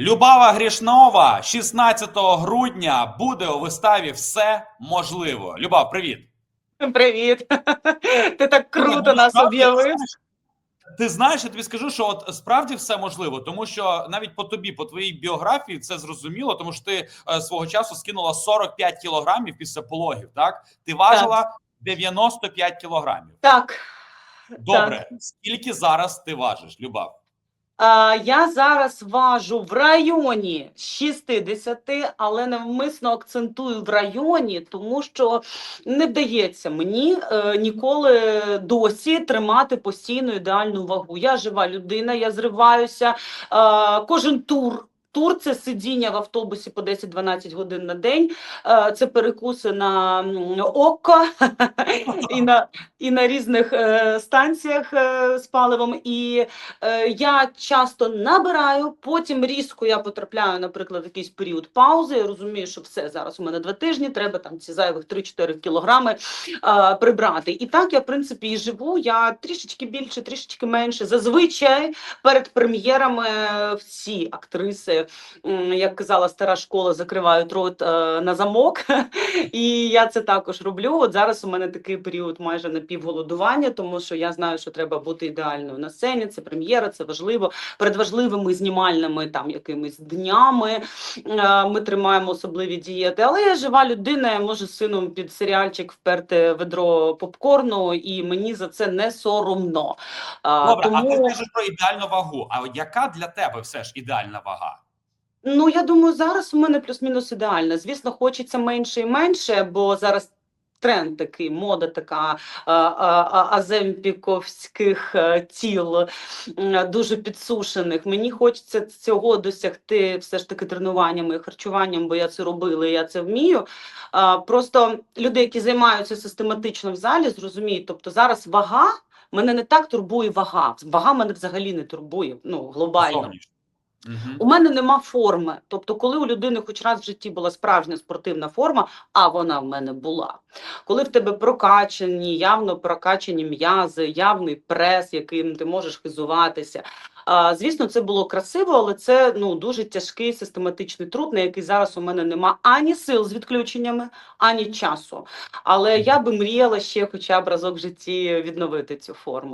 Любава Грішнова 16 грудня буде у виставі Все можливо. Любав, привіт. Привіт. Ти так круто Ну, нас об'явив. Ти знаєш, я тобі скажу, що от справді все можливо, тому що навіть по тобі, по твоїй біографії, це зрозуміло, тому що ти е, свого часу скинула 45 кілограмів після пологів. Так ти важила 95 кілограмів. Так. Добре, скільки зараз ти важиш, Любав? А, я зараз важу в районі 60, але навмисно акцентую в районі, тому що не вдається мені е, ніколи досі тримати постійну ідеальну вагу. Я жива людина, я зриваюся. Е, кожен тур. Тур це сидіння в автобусі по 10-12 годин на день, е, це перекуси на око і на, і на різних е, станціях е, з паливом. І я часто набираю, потім різко я потрапляю, наприклад, в якийсь період паузи. Я розумію, що все зараз у мене два тижні, треба там ці зайвих 3-4 кілограми прибрати. І так я, в принципі, і живу. Я трішечки більше, трішечки менше. Зазвичай перед прем'єрами всі актриси, як казала стара школа, закривають рот е, на замок. І я це також роблю. От зараз у мене такий період майже напівголодування, тому що я знаю, що треба бути ідеальною на сцені. Це прем'єра, це важливо. Перед важливими знімальними там якимись днями е, ми тримаємо особливі дієти. Але я жива людина, я можу з сином під серіальчик вперти ведро попкорну, і мені за це не соромно. Добре, а ти кажеш про ідеальну вагу. А яка для тебе все ж ідеальна вага? Ну, я думаю, зараз у мене плюс-мінус ідеально. Звісно, хочеться менше і менше, бо зараз тренд такий, мода така аземпіковських е, тіл, дуже підсушених. Мені хочеться цього досягти все ж таки тренуваннями і харчуванням, бо я це робила, я це вмію. Просто люди, які займаються систематично в залі, зрозуміють, тобто зараз вага. Мене не так турбує вага. Вага мене взагалі не турбує. Ну глобально. Зовнішньо. Мгм. У мене нема форми. Тобто, коли у людини хоч раз в житті була справжня спортивна форма, а вона в мене була. Коли в тебе прокачані, явно прокачані м'язи, явний прес, яким ти можеш хизуватися. А, звісно, це було красиво, але це ну дуже тяжкий систематичний труд, на який зараз у мене нема ані сил з відключеннями, ані часу. Але я би мріяла ще хоча б разок в житті відновити цю форму.